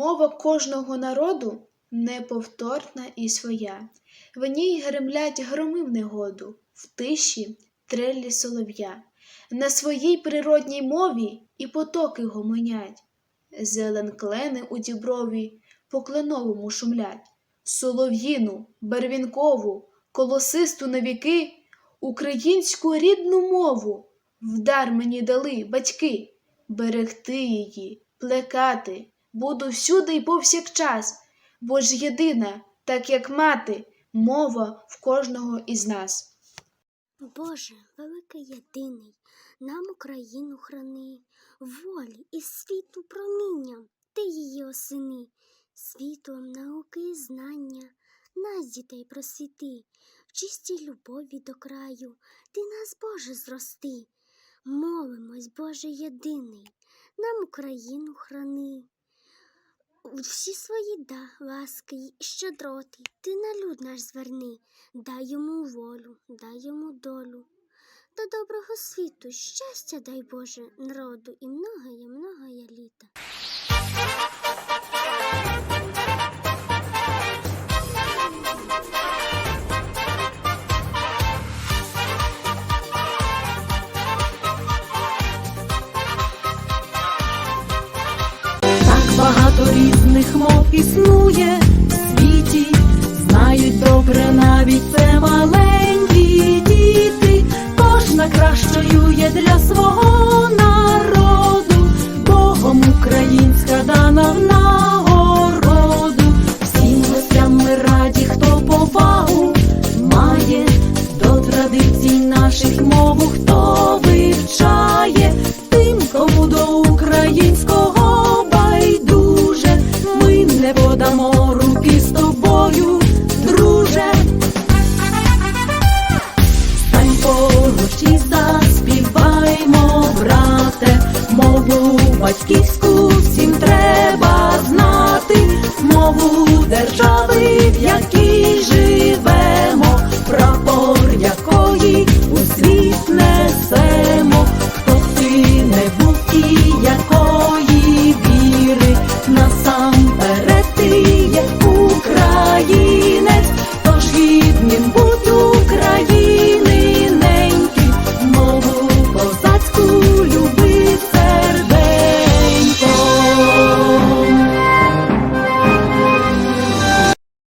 Мова кожного народу неповторна і своя. В ній гремлять громи в негоду, в тиші трелі солов'я. На своїй природній мові і потоки гомонять. Зелен клени у діброві по кленовому шумлять. Солов'їну, барвінкову, колосисту на віки, українську рідну мову вдар мені дали батьки, берегти її, плекати, буду всюди й повсякчас, бо ж єдина, так як мати, мова в кожного із нас. Боже, великий єдиний, нам Україну храни, волі і світу промінням, ти її осени, світлом науки і знання, нас, дітей, просвіти, в чистій любові до краю, ти нас, Боже, зрости. Молимось, Боже єдиний, нам Україну храни. Всі свої да, ласки й щедроти, ти на люд наш зверни, дай йому волю, дай йому долю. До доброго світу, щастя дай Боже народу і многоє, многоє літа. Багато різних мов існує в світі, знають добре навіть це маленькі діти. Кожна кращою є для свого народу, Богом українська дана в нагороду. Всім гостям ми раді, хто повагу має до традицій наших мову, хто батьківську всім треба знати мову держави, в якій живемо, прапор якої у світ несемо, хто ти не був і якої.